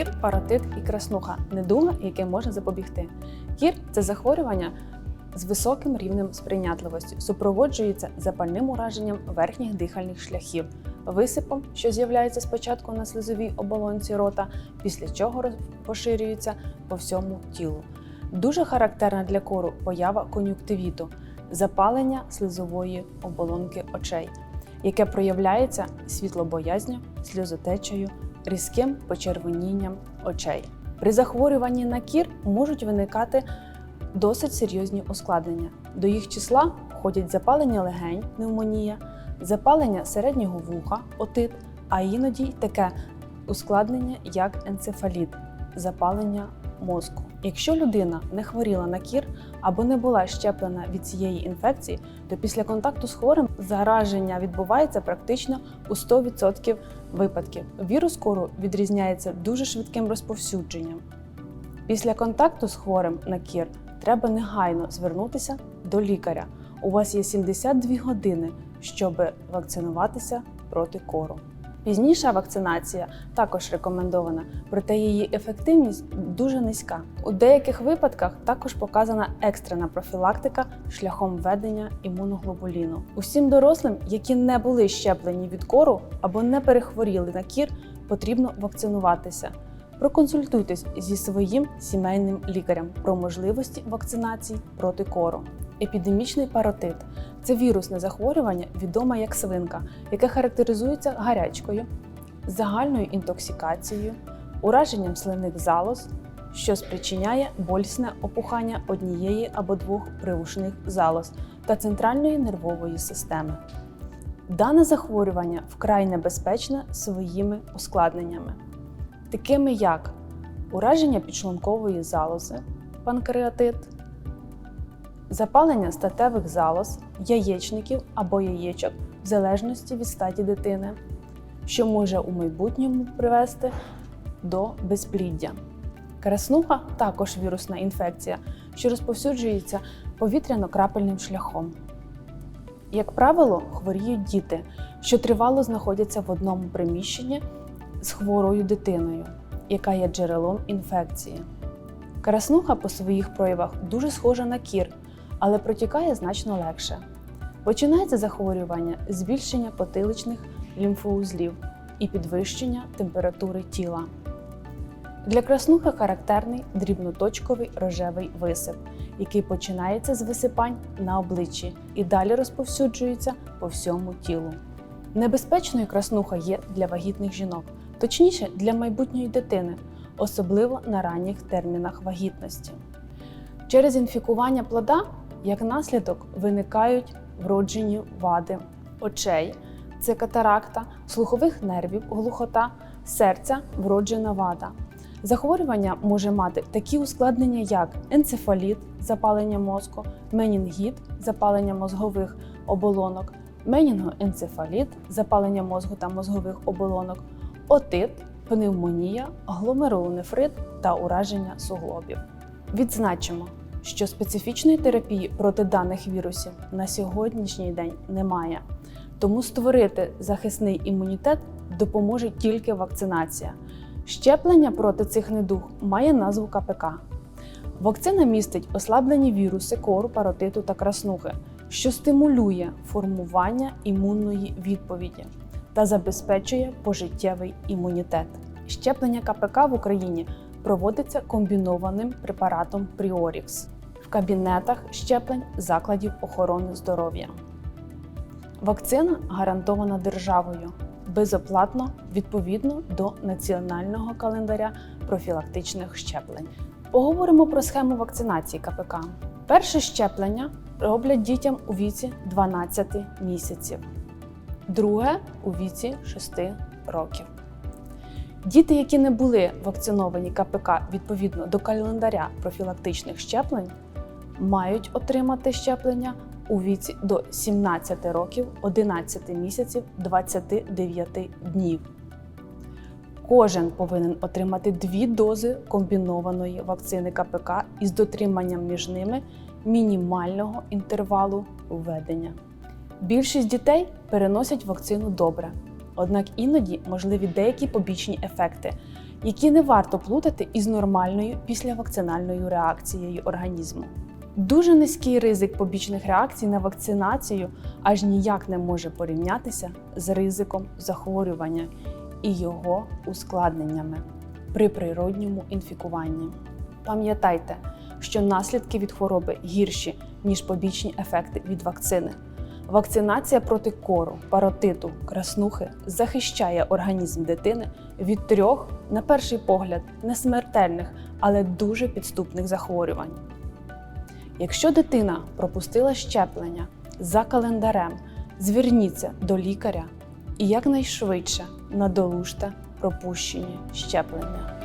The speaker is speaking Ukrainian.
Кір, паротит і краснуха недуга, яке можна запобігти. Кір це захворювання з високим рівнем сприйнятливості, супроводжується запальним ураженням верхніх дихальних шляхів, висипом, що з'являється спочатку на слизовій оболонці рота, після чого поширюється по всьому тілу. Дуже характерна для кору поява кон'юктивіту, запалення слизової оболонки очей, яке проявляється світлобоязню, сльозотечею, різким почервонінням очей. При захворюванні на кір можуть виникати досить серйозні ускладнення. До їх числа входять запалення легень, пневмонія, запалення середнього вуха, отит, а іноді й таке ускладнення, як енцефаліт, запалення мозку. Якщо людина не хворіла на кір або не була щеплена від цієї інфекції, то після контакту з хворим зараження відбувається практично у 100% випадків. Вірус кору відрізняється дуже швидким розповсюдженням. Після контакту з хворим на кір треба негайно звернутися до лікаря. У вас є 72 години, щоб вакцинуватися проти кору. Пізніша вакцинація також рекомендована, проте її ефективність дуже низька. У деяких випадках також показана екстрена профілактика шляхом введення імуноглобуліну. Усім дорослим, які не були щеплені від кору або не перехворіли на кір, потрібно вакцинуватися. Проконсультуйтесь зі своїм сімейним лікарем про можливості вакцинації проти кору. Епідемічний паротит це вірусне захворювання, відоме як свинка, яке характеризується гарячкою, загальною інтоксикацією, ураженням слинних залоз, що спричиняє болісне опухання однієї або двох привушних залоз та центральної нервової системи. Дане захворювання вкрай небезпечне своїми ускладненнями, такими як ураження підшлункової залози, панкреатит, запалення статевих залоз, яєчників або яєчок в залежності від статі дитини, що може у майбутньому привести до безпліддя. Краснуха також вірусна інфекція, що розповсюджується повітряно-крапельним шляхом. Як правило, хворіють діти, що тривало знаходяться в одному приміщенні з хворою дитиною, яка є джерелом інфекції. Краснуха по своїх проявах дуже схожа на кір, але протікає значно легше. Починається захворювання збільшення потиличних лімфоузлів і підвищення температури тіла. Для краснухи характерний дрібноточковий рожевий висип, який починається з висипань на обличчі і далі розповсюджується по всьому тілу. Небезпечною краснуха є для вагітних жінок, точніше для майбутньої дитини, особливо на ранніх термінах вагітності. Через інфікування плода, як наслідок, виникають вроджені вади очей, це катаракта, слухових нервів, глухота, серця, вроджена вада. Захворювання може мати такі ускладнення, як енцефаліт, запалення мозку, менінгіт, запалення мозгових оболонок, менінгоенцефаліт, запалення мозку та мозгових оболонок, отит, пневмонія, гломерулонефрит та ураження суглобів. Відзначимо, що специфічної терапії проти даних вірусів на сьогоднішній день немає, тому створити захисний імунітет допоможе тільки вакцинація. Щеплення проти цих недуг має назву КПК. Вакцина містить ослаблені віруси кору, паротиту та краснухи, що стимулює формування імунної відповіді та забезпечує пожиттєвий імунітет. Щеплення КПК в Україні проводиться комбінованим препаратом Пріорікс в кабінетах щеплень закладів охорони здоров'я. Вакцина гарантована державою безоплатно відповідно до національного календаря профілактичних щеплень. Поговоримо про схему вакцинації КПК. Перше щеплення роблять дітям у віці 12 місяців, друге у віці 6 років. Діти, які не були вакциновані КПК відповідно до календаря профілактичних щеплень, мають отримати щеплення у віці до 17 років 11 місяців 29 днів. Кожен повинен отримати дві дози комбінованої вакцини КПК із дотриманням між ними мінімального інтервалу введення. Більшість дітей переносять вакцину добре, однак іноді можливі деякі побічні ефекти, які не варто плутати із нормальною післявакцинальною реакцією організму. Дуже низький ризик побічних реакцій на вакцинацію аж ніяк не може порівнятися з ризиком захворювання і його ускладненнями при природньому інфікуванні. Пам'ятайте, що наслідки від хвороби гірші, ніж побічні ефекти від вакцини. Вакцинація проти кору, паротиту, краснухи захищає організм дитини від трьох, на перший погляд, несмертельних, але дуже підступних захворювань. Якщо дитина пропустила щеплення за календарем, зверніться до лікаря і якнайшвидше надолужте пропущені щеплення.